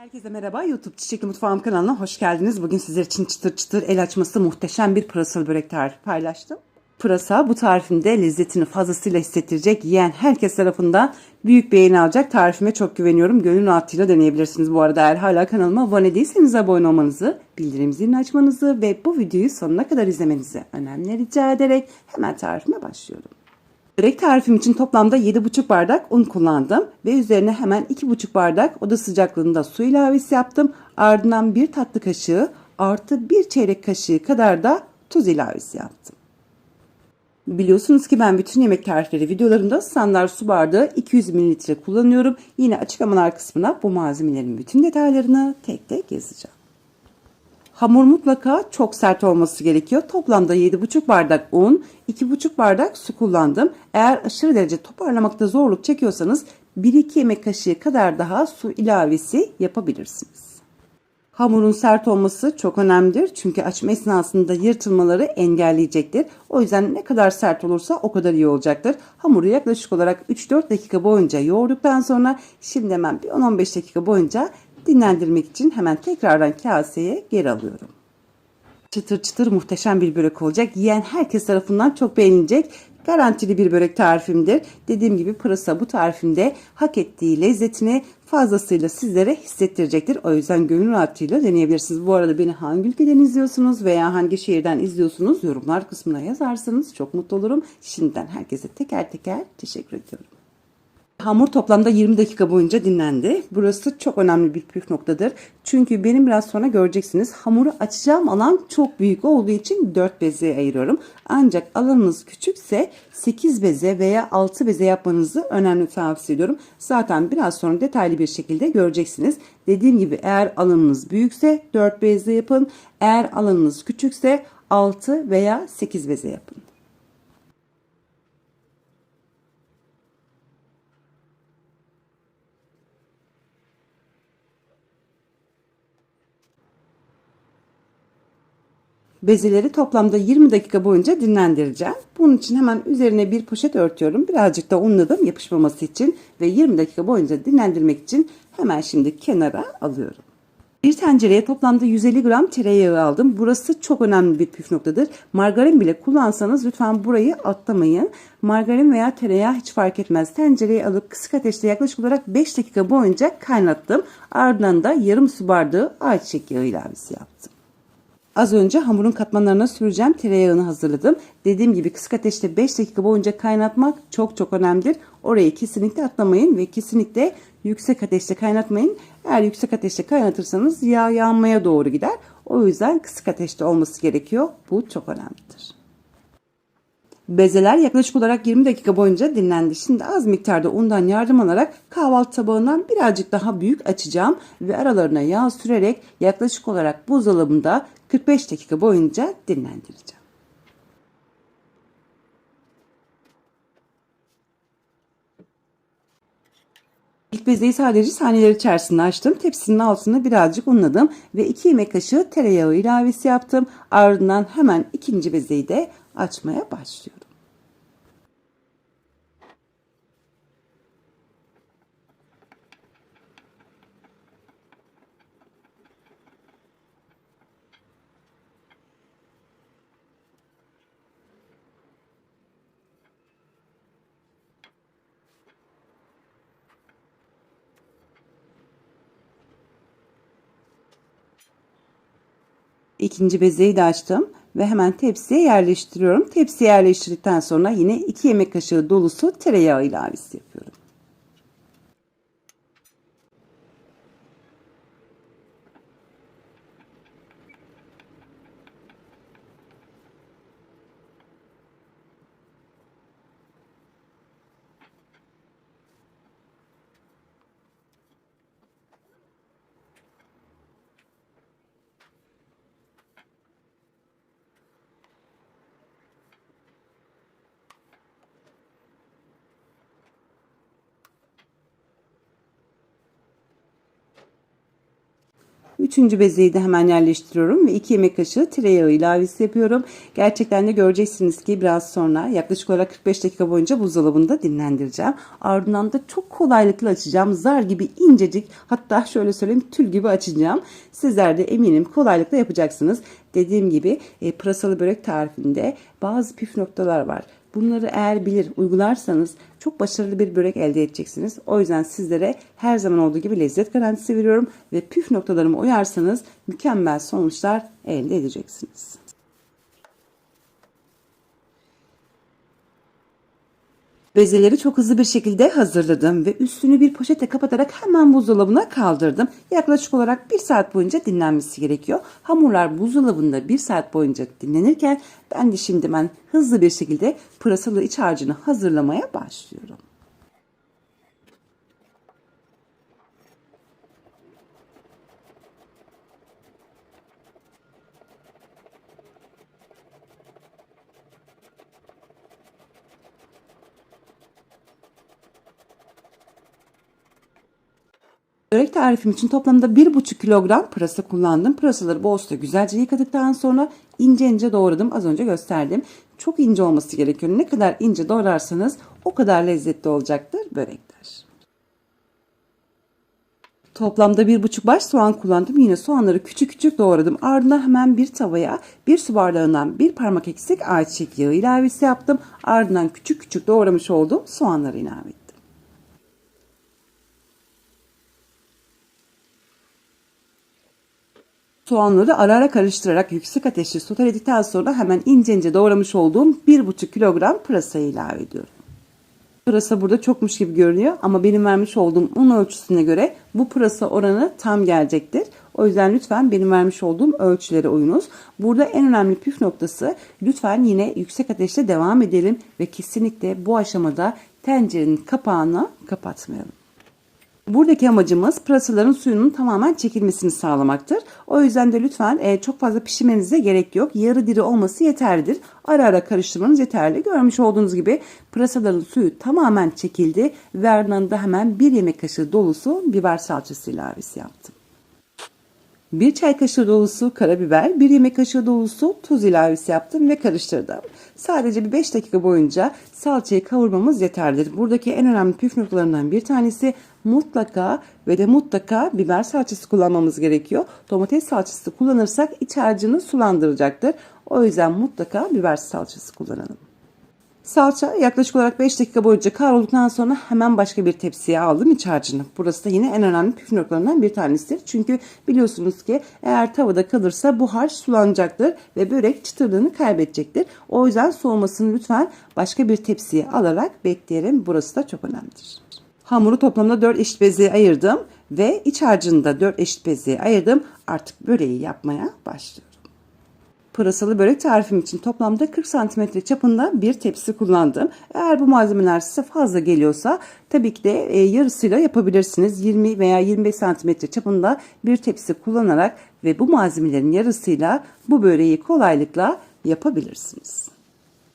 Herkese merhaba. YouTube Çiçekli Mutfağım kanalına hoş geldiniz. Bugün sizler için çıtır çıtır el açması muhteşem bir pırasalı börek tarifi paylaştım. Pırasa bu tarifimde lezzetini fazlasıyla hissettirecek, yiyen herkes tarafından büyük beğeni alacak tarifime çok güveniyorum. Gönül rahatlığıyla deneyebilirsiniz. Bu arada eğer hala kanalıma abone değilseniz abone olmanızı, bildirim zilini açmanızı ve bu videoyu sonuna kadar izlemenizi önemli rica ederek hemen tarifime başlıyorum. Börek tarifim için toplamda 7,5 bardak un kullandım ve üzerine hemen 2,5 bardak oda sıcaklığında su ilavesi yaptım. Ardından 1 tatlı kaşığı artı 1 çeyrek kaşığı kadar da tuz ilavesi yaptım. Biliyorsunuz ki ben bütün yemek tarifleri videolarımda standart su bardağı 200 ml kullanıyorum. Yine açıklamalar kısmına bu malzemelerin bütün detaylarını tek tek yazacağım. Hamur mutlaka çok sert olması gerekiyor. Toplamda 7,5 bardak un, 2,5 bardak su kullandım. Eğer aşırı derece toparlamakta zorluk çekiyorsanız 1-2 yemek kaşığı kadar daha su ilavesi yapabilirsiniz. Hamurun sert olması çok önemlidir. Çünkü açma esnasında yırtılmaları engelleyecektir. O yüzden ne kadar sert olursa o kadar iyi olacaktır. Hamuru yaklaşık olarak 3-4 dakika boyunca yoğurduktan sonra şimdi hemen bir 10-15 dakika boyunca dinlendirmek için hemen tekrardan kaseye geri alıyorum. Çıtır çıtır muhteşem bir börek olacak. Yiyen herkes tarafından çok beğenilecek. Garantili bir börek tarifimdir. Dediğim gibi pırasa bu tarifimde hak ettiği lezzetini fazlasıyla sizlere hissettirecektir. O yüzden gönül rahatlığıyla deneyebilirsiniz. Bu arada beni hangi ülkeden izliyorsunuz veya hangi şehirden izliyorsunuz yorumlar kısmına yazarsanız çok mutlu olurum. Şimdiden herkese teker teker teşekkür ediyorum. Hamur toplamda 20 dakika boyunca dinlendi. Burası çok önemli bir püf noktadır. Çünkü benim biraz sonra göreceksiniz hamuru açacağım alan çok büyük olduğu için 4 beze ayırıyorum. Ancak alanınız küçükse 8 beze veya 6 beze yapmanızı önemli tavsiye ediyorum. Zaten biraz sonra detaylı bir şekilde göreceksiniz. Dediğim gibi eğer alanınız büyükse 4 beze yapın. Eğer alanınız küçükse 6 veya 8 beze yapın. Bezeleri toplamda 20 dakika boyunca dinlendireceğim. Bunun için hemen üzerine bir poşet örtüyorum. Birazcık da unladım yapışmaması için ve 20 dakika boyunca dinlendirmek için hemen şimdi kenara alıyorum. Bir tencereye toplamda 150 gram tereyağı aldım. Burası çok önemli bir püf noktadır. Margarin bile kullansanız lütfen burayı atlamayın. Margarin veya tereyağı hiç fark etmez. Tencereye alıp kısık ateşte yaklaşık olarak 5 dakika boyunca kaynattım. Ardından da yarım su bardağı ayçiçek yağı ilavesi yaptım. Az önce hamurun katmanlarına süreceğim tereyağını hazırladım. Dediğim gibi kısık ateşte 5 dakika boyunca kaynatmak çok çok önemlidir. Orayı kesinlikle atlamayın ve kesinlikle yüksek ateşte kaynatmayın. Eğer yüksek ateşte kaynatırsanız yağ yanmaya doğru gider. O yüzden kısık ateşte olması gerekiyor. Bu çok önemlidir. Bezeler yaklaşık olarak 20 dakika boyunca dinlendi. Şimdi az miktarda undan yardım alarak kahvaltı tabağından birazcık daha büyük açacağım ve aralarına yağ sürerek yaklaşık olarak buzdolabında 45 dakika boyunca dinlendireceğim. İlk bezeyi sadece saniyeler içerisinde açtım. Tepsinin altını birazcık unladım ve 2 yemek kaşığı tereyağı ilavesi yaptım. Ardından hemen ikinci bezeyi de açmaya başlıyorum. İkinci bezeyi de açtım ve hemen tepsiye yerleştiriyorum. Tepsiye yerleştirdikten sonra yine 2 yemek kaşığı dolusu tereyağı ilavesi Üçüncü bezeyi de hemen yerleştiriyorum ve 2 yemek kaşığı tereyağı ilavesi yapıyorum. Gerçekten de göreceksiniz ki biraz sonra yaklaşık olarak 45 dakika boyunca buzdolabında dinlendireceğim. Ardından da çok kolaylıkla açacağım. Zar gibi incecik hatta şöyle söyleyeyim tül gibi açacağım. Sizler de eminim kolaylıkla yapacaksınız. Dediğim gibi e, pırasalı börek tarifinde bazı püf noktalar var. Bunları eğer bilir, uygularsanız çok başarılı bir börek elde edeceksiniz. O yüzden sizlere her zaman olduğu gibi lezzet garantisi veriyorum ve püf noktalarıma uyarsanız mükemmel sonuçlar elde edeceksiniz. Bezeleri çok hızlı bir şekilde hazırladım ve üstünü bir poşetle kapatarak hemen buzdolabına kaldırdım. Yaklaşık olarak bir saat boyunca dinlenmesi gerekiyor. Hamurlar buzdolabında bir saat boyunca dinlenirken ben de şimdi ben hızlı bir şekilde pırasalı iç harcını hazırlamaya başlıyorum. Börek tarifim için toplamda 1,5 kilogram pırasa kullandım. Pırasaları bol güzelce yıkadıktan sonra ince ince doğradım. Az önce gösterdim. Çok ince olması gerekiyor. Ne kadar ince doğrarsanız o kadar lezzetli olacaktır börekler. Toplamda bir buçuk baş soğan kullandım. Yine soğanları küçük küçük doğradım. Ardından hemen bir tavaya bir su bardağından bir parmak eksik ayçiçek yağı ilavesi yaptım. Ardından küçük küçük doğramış olduğum soğanları ilave ettim. Soğanları ara ara karıştırarak yüksek ateşte soteledikten sonra hemen ince ince doğramış olduğum 1,5 kilogram pırasayı ilave ediyorum. Pırasa burada çokmuş gibi görünüyor ama benim vermiş olduğum un ölçüsüne göre bu pırasa oranı tam gelecektir. O yüzden lütfen benim vermiş olduğum ölçülere uyunuz. Burada en önemli püf noktası lütfen yine yüksek ateşte devam edelim ve kesinlikle bu aşamada tencerenin kapağını kapatmayalım. Buradaki amacımız pırasaların suyunun tamamen çekilmesini sağlamaktır. O yüzden de lütfen e, çok fazla pişirmenize gerek yok. Yarı diri olması yeterlidir. Ara ara karıştırmanız yeterli. Görmüş olduğunuz gibi pırasaların suyu tamamen çekildi ve ardından da hemen bir yemek kaşığı dolusu biber salçası ilavesi yaptım. 1 çay kaşığı dolusu karabiber, 1 yemek kaşığı dolusu tuz ilavesi yaptım ve karıştırdım. Sadece bir 5 dakika boyunca salçayı kavurmamız yeterlidir. Buradaki en önemli püf noktalarından bir tanesi mutlaka ve de mutlaka biber salçası kullanmamız gerekiyor. Domates salçası kullanırsak iç harcını sulandıracaktır. O yüzden mutlaka biber salçası kullanalım. Salça yaklaşık olarak 5 dakika boyunca kavrulduktan sonra hemen başka bir tepsiye aldım iç harcını. Burası da yine en önemli püf noktalarından bir tanesidir. Çünkü biliyorsunuz ki eğer tavada kalırsa bu harç sulanacaktır ve börek çıtırlığını kaybedecektir. O yüzden soğumasını lütfen başka bir tepsiye alarak bekleyelim. Burası da çok önemlidir. Hamuru toplamda 4 eşit bezeye ayırdım ve iç harcını da 4 eşit bezeye ayırdım. Artık böreği yapmaya başlıyorum pırasalı börek tarifim için toplamda 40 cm çapında bir tepsi kullandım. Eğer bu malzemeler size fazla geliyorsa tabii ki de e, yarısıyla yapabilirsiniz. 20 veya 25 cm çapında bir tepsi kullanarak ve bu malzemelerin yarısıyla bu böreği kolaylıkla yapabilirsiniz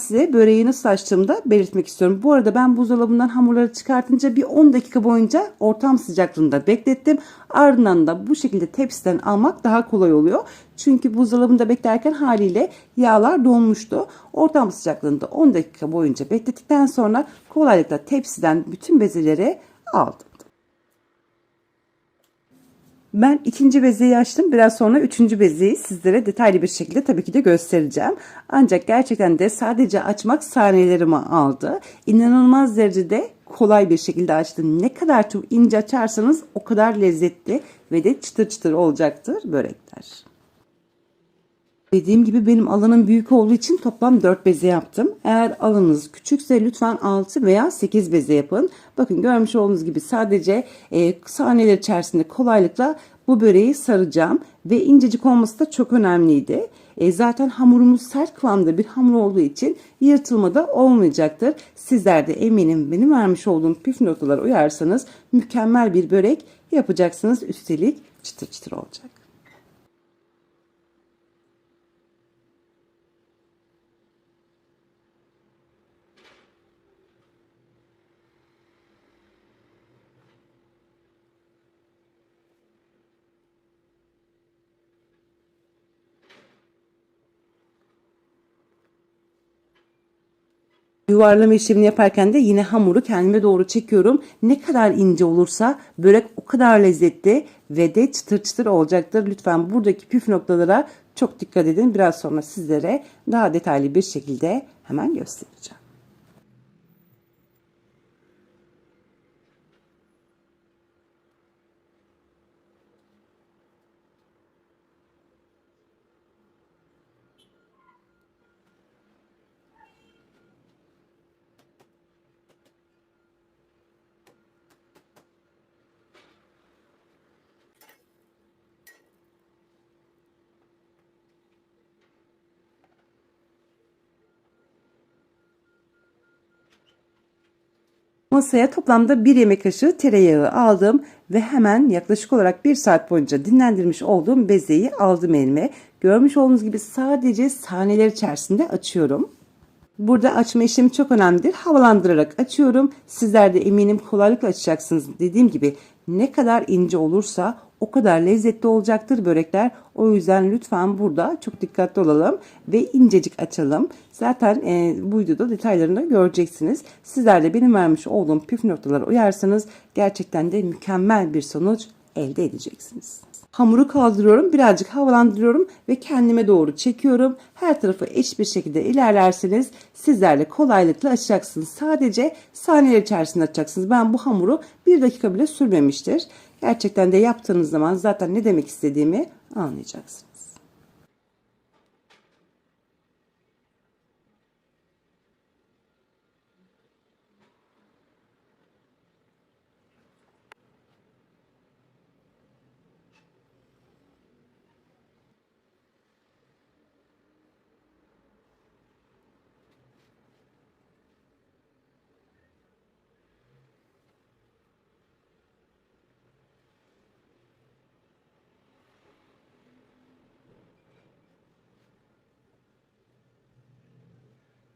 size böreği nasıl açtığımı belirtmek istiyorum. Bu arada ben buzdolabından hamurları çıkartınca bir 10 dakika boyunca ortam sıcaklığında beklettim. Ardından da bu şekilde tepsiden almak daha kolay oluyor. Çünkü buzdolabında beklerken haliyle yağlar donmuştu. Ortam sıcaklığında 10 dakika boyunca beklettikten sonra kolaylıkla tepsiden bütün bezeleri aldım. Ben ikinci bezeyi açtım. Biraz sonra üçüncü bezeyi sizlere detaylı bir şekilde tabii ki de göstereceğim. Ancak gerçekten de sadece açmak saniyelerimi aldı. İnanılmaz derecede kolay bir şekilde açtım. Ne kadar çok ince açarsanız o kadar lezzetli ve de çıtır çıtır olacaktır börekler. Dediğim gibi benim alanım büyük olduğu için toplam 4 beze yaptım. Eğer alanınız küçükse lütfen 6 veya 8 beze yapın. Bakın görmüş olduğunuz gibi sadece e, saniyeler içerisinde kolaylıkla bu böreği saracağım. Ve incecik olması da çok önemliydi. E, zaten hamurumuz sert kıvamda bir hamur olduğu için yırtılma da olmayacaktır. Sizler de eminim benim vermiş olduğum püf noktalara uyarsanız mükemmel bir börek yapacaksınız. Üstelik çıtır çıtır olacak. Yuvarlama işlemini yaparken de yine hamuru kendime doğru çekiyorum. Ne kadar ince olursa börek o kadar lezzetli ve de çıtır çıtır olacaktır. Lütfen buradaki püf noktalara çok dikkat edin. Biraz sonra sizlere daha detaylı bir şekilde hemen göstereceğim. Masaya toplamda bir yemek kaşığı tereyağı aldım ve hemen yaklaşık olarak bir saat boyunca dinlendirmiş olduğum bezeyi aldım elime. Görmüş olduğunuz gibi sadece saniyeler içerisinde açıyorum. Burada açma işlemi çok önemlidir. Havalandırarak açıyorum. Sizler de eminim kolaylıkla açacaksınız. Dediğim gibi ne kadar ince olursa o kadar lezzetli olacaktır börekler. O yüzden lütfen burada çok dikkatli olalım ve incecik açalım. Zaten e, bu videoda detaylarını göreceksiniz. Sizler de benim vermiş olduğum püf noktalara uyarsanız gerçekten de mükemmel bir sonuç elde edeceksiniz. Hamuru kaldırıyorum, birazcık havalandırıyorum ve kendime doğru çekiyorum. Her tarafı eşit bir şekilde ilerlerseniz sizler de kolaylıkla açacaksınız. Sadece saniyeler içerisinde açacaksınız. Ben bu hamuru bir dakika bile sürmemiştir. Gerçekten de yaptığınız zaman zaten ne demek istediğimi anlayacaksınız.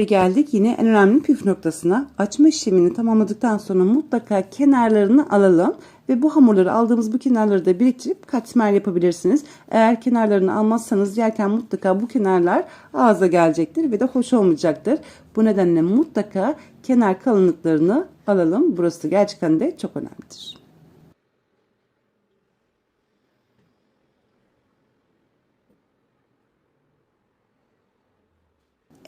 Ve geldik yine en önemli püf noktasına. Açma işlemini tamamladıktan sonra mutlaka kenarlarını alalım ve bu hamurları aldığımız bu kenarları da biriktirip katmer yapabilirsiniz. Eğer kenarlarını almazsanız yerken mutlaka bu kenarlar ağza gelecektir ve de hoş olmayacaktır. Bu nedenle mutlaka kenar kalınlıklarını alalım. Burası gerçekten de çok önemlidir.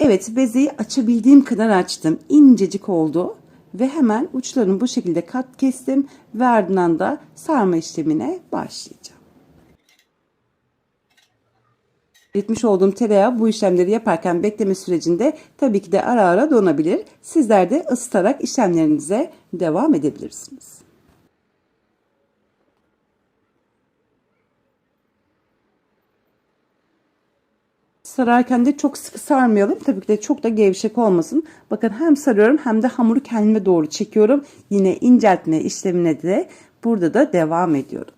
Evet bezeyi açabildiğim kadar açtım. İncecik oldu. Ve hemen uçlarını bu şekilde kat kestim. Ve ardından da sarma işlemine başlayacağım. Eritmiş olduğum tereyağı bu işlemleri yaparken bekleme sürecinde tabii ki de ara ara donabilir. Sizler de ısıtarak işlemlerinize devam edebilirsiniz. Sararken de çok sıkı sarmayalım. Tabii ki de çok da gevşek olmasın. Bakın hem sarıyorum hem de hamuru kendime doğru çekiyorum. Yine inceltme işlemine de burada da devam ediyorum.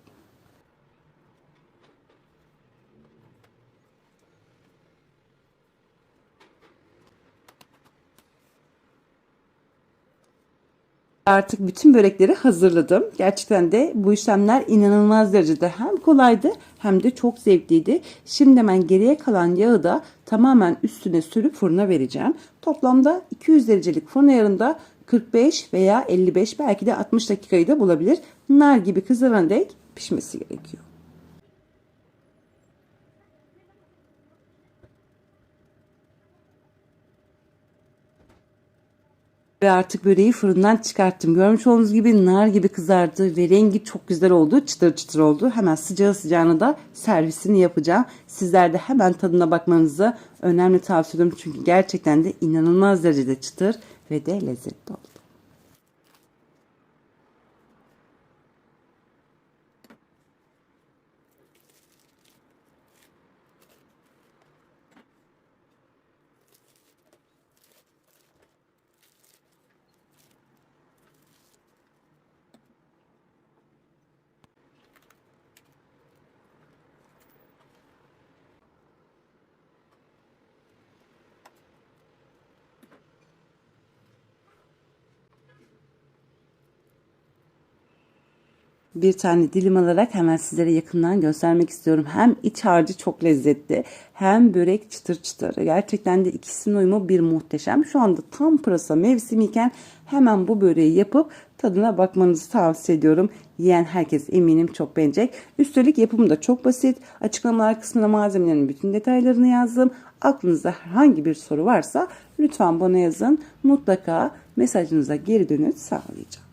Artık bütün börekleri hazırladım. Gerçekten de bu işlemler inanılmaz derecede hem kolaydı hem de çok zevkliydi. Şimdi hemen geriye kalan yağı da tamamen üstüne sürüp fırına vereceğim. Toplamda 200 derecelik fırın ayarında 45 veya 55 belki de 60 dakikayı da bulabilir. Nar gibi kızarana dek pişmesi gerekiyor. Ve artık böreği fırından çıkarttım. Görmüş olduğunuz gibi nar gibi kızardı ve rengi çok güzel oldu. Çıtır çıtır oldu. Hemen sıcağı sıcağına da servisini yapacağım. Sizler de hemen tadına bakmanızı önemli tavsiye ediyorum. Çünkü gerçekten de inanılmaz derecede çıtır ve de lezzetli oldu. Bir tane dilim alarak hemen sizlere yakından göstermek istiyorum. Hem iç harcı çok lezzetli hem börek çıtır çıtır. Gerçekten de ikisinin uyumu bir muhteşem. Şu anda tam pırasa mevsimiyken hemen bu böreği yapıp tadına bakmanızı tavsiye ediyorum. Yiyen herkes eminim çok beğenecek. Üstelik yapımı da çok basit. Açıklamalar kısmına malzemelerin bütün detaylarını yazdım. Aklınızda herhangi bir soru varsa lütfen bana yazın. Mutlaka mesajınıza geri dönüş sağlayacağım.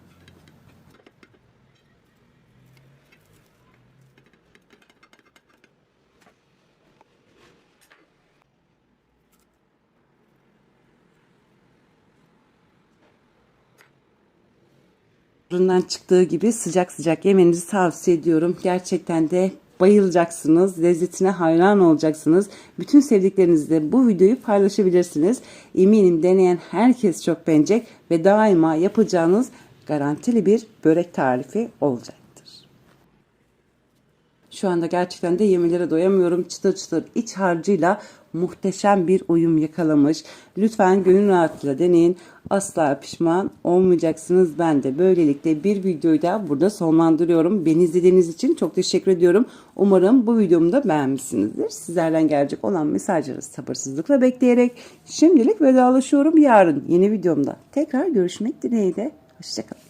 Fırından çıktığı gibi sıcak sıcak yemenizi tavsiye ediyorum. Gerçekten de bayılacaksınız. Lezzetine hayran olacaksınız. Bütün sevdiklerinizle bu videoyu paylaşabilirsiniz. Eminim deneyen herkes çok beğenecek ve daima yapacağınız garantili bir börek tarifi olacaktır. Şu anda gerçekten de yemelere doyamıyorum. Çıtır çıtır iç harcıyla muhteşem bir uyum yakalamış. Lütfen gönül rahatlığıyla deneyin. Asla pişman olmayacaksınız. Ben de böylelikle bir videoyu da burada sonlandırıyorum. Beni izlediğiniz için çok teşekkür ediyorum. Umarım bu videomu da beğenmişsinizdir. Sizlerden gelecek olan mesajları sabırsızlıkla bekleyerek şimdilik vedalaşıyorum. Yarın yeni videomda tekrar görüşmek dileğiyle. Hoşçakalın.